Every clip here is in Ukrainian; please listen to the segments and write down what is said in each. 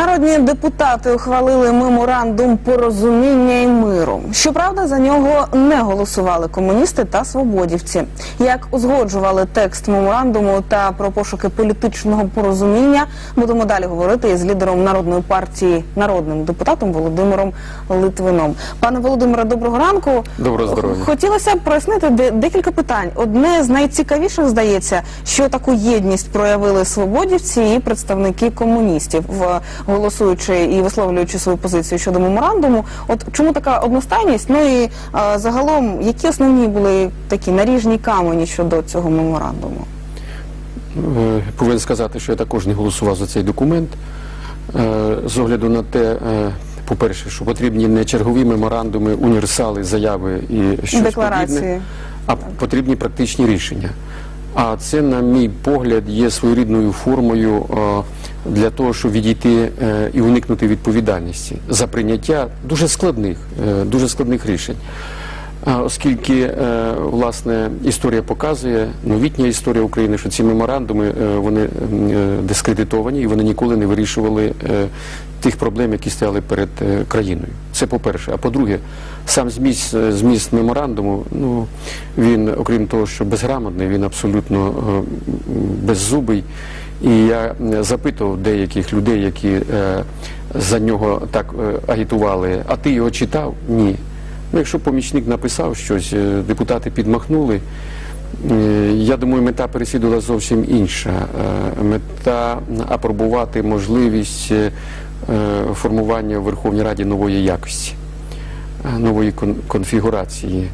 Народні депутати ухвалили меморандум порозуміння і миру. Щоправда, за нього не голосували комуністи та свободівці. Як узгоджували текст меморандуму та про пошуки політичного порозуміння, будемо далі говорити із лідером народної партії, народним депутатом Володимиром Литвином. Пане Володимире, доброго ранку. Доброго здоров'я. Хотілося б прояснити де- декілька питань. Одне з найцікавіших здається, що таку єдність проявили свободівці і представники комуністів, в голосуючи і висловлюючи свою позицію щодо меморандуму. От чому така одностайність? Ну і е, загалом, які основні були такі наріжні камені щодо цього меморандуму? Е, Повинен сказати, що я також не голосував за цей документ. Е, З огляду на те, по-перше, що потрібні не чергові меморандуми, універсали, заяви і щось Декларації. подібне, а потрібні практичні рішення. А це, на мій погляд, є своєрідною формою для того, щоб відійти е, і уникнути відповідальності за прийняття дуже складних, е, дуже складних рішень. Оскільки е, власне історія показує, новітня історія України, що ці меморандуми вони дискредитовані і вони ніколи не вирішували тих проблем, які стояли перед країною. Це по-перше. А по-друге, сам зміст, зміст меморандуму, ну він, окрім того, що безграмотний, він абсолютно беззубий. І я запитував деяких людей, які е, за нього так е, агітували, а ти його читав? Ні. Ну, якщо помічник написав щось, е, депутати підмахнули. е, Я думаю, мета переслідувала зовсім інша. Е, Мета апробувати можливість е, е, формування в Верховній Раді нової якості, е, нової кон- конфігурації.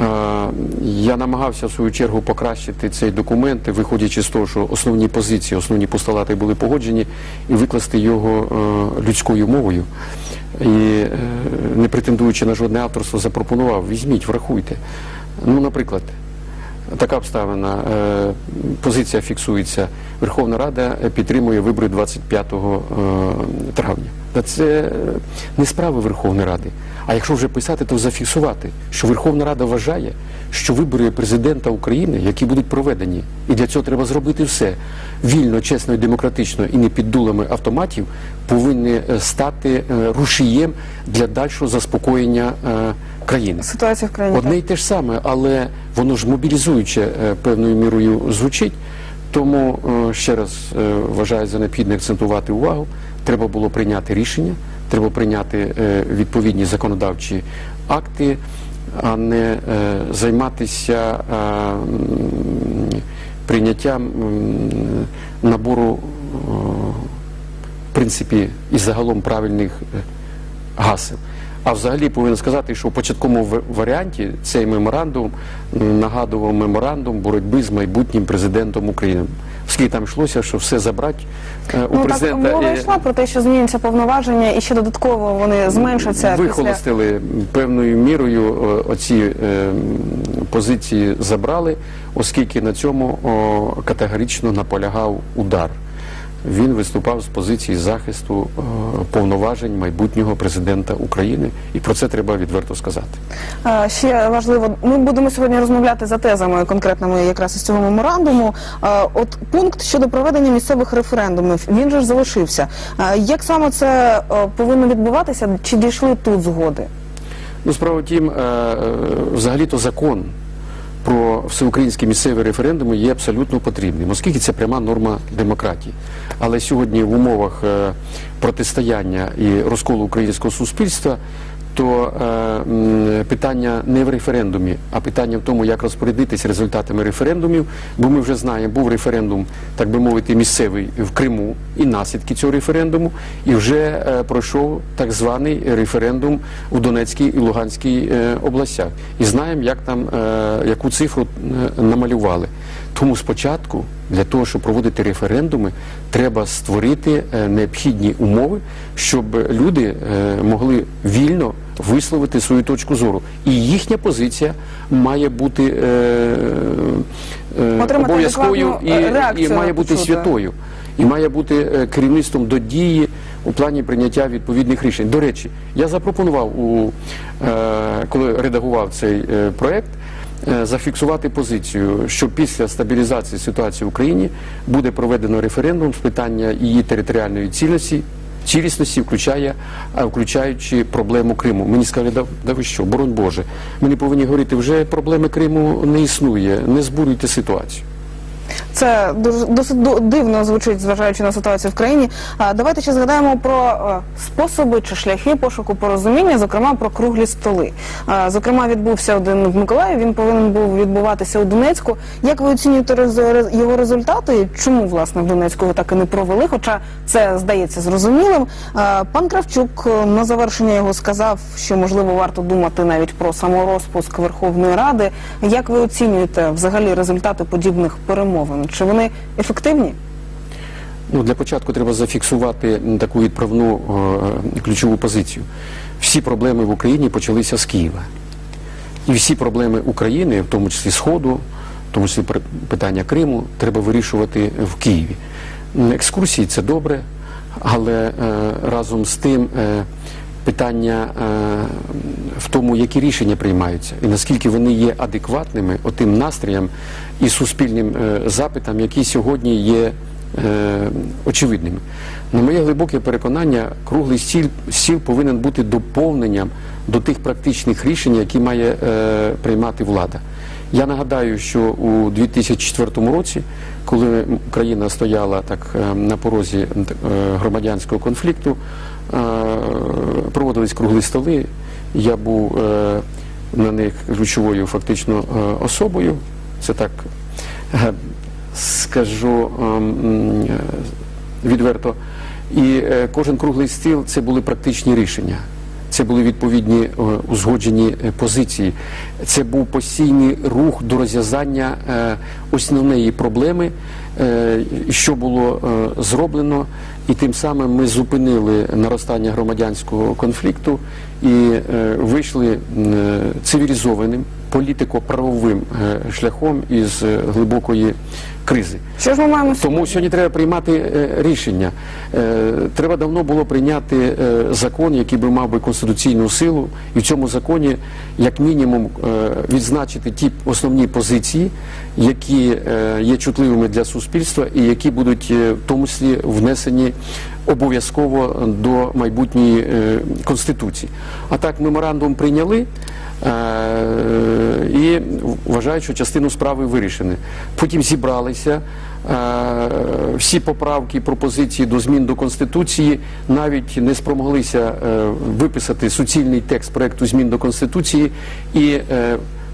Е, Я намагався в свою чергу покращити цей документ, виходячи з того, що основні позиції, основні постулати були погоджені, і викласти його е, людською мовою. І е, не претендуючи на жодне авторство, запропонував, візьміть, врахуйте. Ну, наприклад, така обставина, позиція фіксується. Верховна Рада підтримує вибори 25 е, травня. Та це не справи Верховної Ради. А якщо вже писати, то зафіксувати, що Верховна Рада вважає, що вибори президента України, які будуть проведені, і для цього треба зробити все вільно, чесно і демократично, і не під дулами автоматів, повинні е, стати е, рушієм для дальшого заспокоєння е, країни. Ситуація в країні Одне і те ж саме, але воно ж мобілізуюче певною мірою звучить. Тому ще раз вважаю за необхідне акцентувати увагу. Треба було прийняти рішення, треба прийняти е, відповідні законодавчі акти, а не е, займатися е, прийняттям набору в принципі і загалом правильних гасел. А взагалі повинен сказати, що в початковому варіанті цей меморандум нагадував меморандум боротьби з майбутнім президентом України. Оскільки там йшлося, що все забрати е, у Ну так президента. мова е, йшла про те, що зміняться повноваження, і ще додатково вони зменшаться після вихолостили певною мірою е, оці е, позиції забрали, оскільки на цьому о, категорично наполягав удар. Він виступав з позиції захисту е, повноважень майбутнього президента України, і про це треба відверто сказати. Ще важливо, ми будемо сьогодні розмовляти за тезами конкретними якраз із цього меморандуму. От пункт щодо проведення місцевих референдумів, він же ж залишився. Як саме це е, повинно відбуватися? Чи дійшли тут згоди? Ну, справа тім, е, взагалі-то закон про всеукраїнські місцеві референдуми є абсолютно потрібним, оскільки це пряма норма демократії. Але сьогодні в умовах е, протистояння і розколу українського суспільства. То е, питання не в референдумі, а питання в тому, як розпорядитись результатами референдумів. Бо ми вже знаємо, був референдум, так би мовити, місцевий в Криму і наслідки цього референдуму, і вже е, пройшов так званий референдум у Донецькій і Луганській е, областях. І знаємо, як там е, яку цифру е, намалювали. Тому спочатку для того, щоб проводити референдуми, треба створити е, необхідні умови, щоб люди е, могли вільно висловити свою точку зору. І їхня позиція має бути е, е, обов'язковою і, і має бути почути. святою, і має бути керівництвом до дії у плані прийняття відповідних рішень. До речі, я запропонував у е, коли редагував цей проект. Е, Зафіксувати позицію, що після стабілізації ситуації в Україні буде проведено референдум з питання її територіальної цілісності, цілісності, включає, а, включаючи проблему Криму. Мені сказали, да, да ви що, боронь Боже, ми не повинні говорити, вже проблеми Криму не існує, не збурюйте ситуацію. Це досить дивно звучить, зважаючи на ситуацію в країні. Давайте ще згадаємо про е, способи чи шляхи пошуку порозуміння, зокрема про круглі столи. Зокрема, відбувся один в Миколаєві. Він повинен був відбуватися у Донецьку. Як ви оцінюєте його результати? Чому власне в Донецьку його так і не провели? Хоча це здається зрозумілим. Пан Кравчук е, на завершення його сказав, що можливо варто думати навіть про саморозпуск Верховної Ради. Як ви оцінюєте взагалі результати подібних перемовин? Чи вони ефективні? Ну, для початку треба зафіксувати таку відправну е, ключову позицію. Всі проблеми в Україні почалися з Києва. І всі проблеми України, в тому числі Сходу, в тому числі питання Криму, треба вирішувати в Києві. Екскурсії це добре, але е, разом з тим е, питання е, в тому, які рішення приймаються, і наскільки вони є адекватними отим настроям і суспільним е, запитам, які сьогодні є е, очевидними. На моє глибоке переконання, круглий стіл, стіл повинен бути доповненням до тих практичних рішень, які має приймати влада. Я нагадаю, що у 2004 році, коли країна стояла так на порозі громадянського конфлікту, проводились круглі столи. Я був е, на них ключовою фактично е, особою. Це так е, скажу ем, е, відверто. І е, кожен круглий стіл це були практичні рішення. Це були відповідні е, узгоджені е, позиції. Це був постійний рух до розв'язання е, основної проблеми, е, що було е, зроблено, і тим самим ми зупинили наростання громадянського конфлікту і е, вийшли е, цивілізованим політико-правовим е, шляхом із е, глибокої кризи. Що ж ми маємо Тому сьогодні треба приймати е, рішення. Е, треба давно було прийняти е, закон, який би мав би конституційну силу, і в цьому законі, як мінімум, відзначити ті основні позиції, які є чутливими для суспільства, і які будуть в тому числі внесені обов'язково до майбутньої е, конституції. А так меморандум прийняли. Е, І вважають, що частину справи вирішені. Потім зібралися е, всі поправки, пропозиції до змін до Конституції навіть не спромоглися е, виписати суцільний текст проекту змін до Конституції і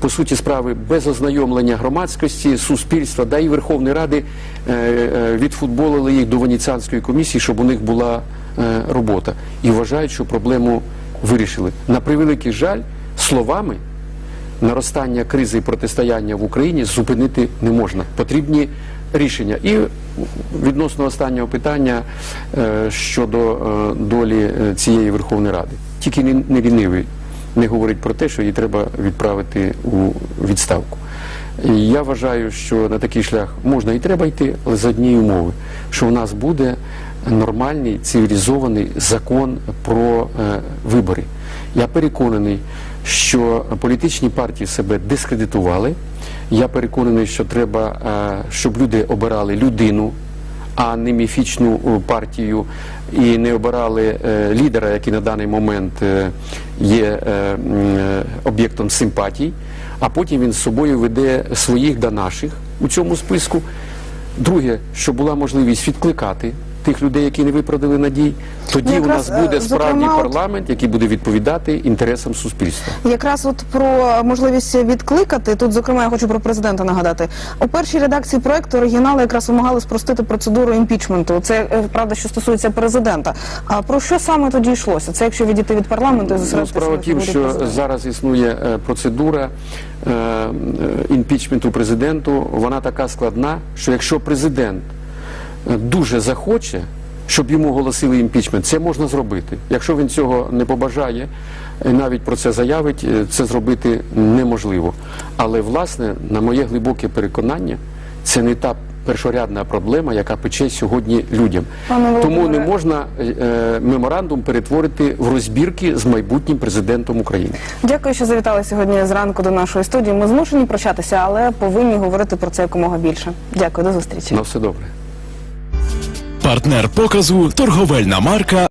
по суті справи без ознайомлення громадськості, суспільства, да і Верховної Ради відфутболили їх до Венеціанської комісії, щоб у них була робота. І вважають, що проблему вирішили. На превеликий жаль, словами наростання кризи і протистояння в Україні зупинити не можна. Потрібні рішення. І відносно останнього питання е, щодо е, долі е, цієї Верховної Ради. Тільки не, лінивий не говорить про те, що її треба відправити у відставку. І я вважаю, що на такий шлях можна і треба йти, але за однієї умови, що в нас буде нормальний цивілізований закон про е, вибори. Я переконаний, що політичні партії себе дискредитували. Я переконаний, що треба, е, щоб люди обирали людину, а не міфічну е, партію, і не обирали е, лідера, який на даний момент є об'єктом симпатій, а потім він з собою веде своїх да наших у цьому списку. Друге, щоб була можливість відкликати тих людей, які не виправдали надій, тоді у Якраз, нас буде е, справді зокрема, парламент, який буде відповідати інтересам суспільства. Якраз от про можливість відкликати тут, зокрема, я хочу про президента нагадати. У першій редакції проекту оригінали якраз вимагали спростити процедуру імпічменту. Це е, правда, що стосується президента. А про що саме тоді йшлося? Це якщо відійти від парламенту Ну, справа тім, що президента? зараз існує е, процедура е, е, імпічменту президенту. Вона така складна, що якщо президент дуже захоче, щоб йому оголосили імпічмент, це можна зробити. Якщо він цього не побажає, е, навіть про це заявить, е, це зробити неможливо. Але, власне, на моє глибоке переконання, це не та першорядна проблема, яка пече сьогодні людям. Пане Тому не можна е, е, меморандум перетворити в розбірки з майбутнім президентом України. Дякую, що завітали сьогодні зранку до нашої студії. Ми змушені прощатися, але повинні говорити про це якомога більше. Дякую, до зустрічі. На все добре. Партнер показу торговельна марка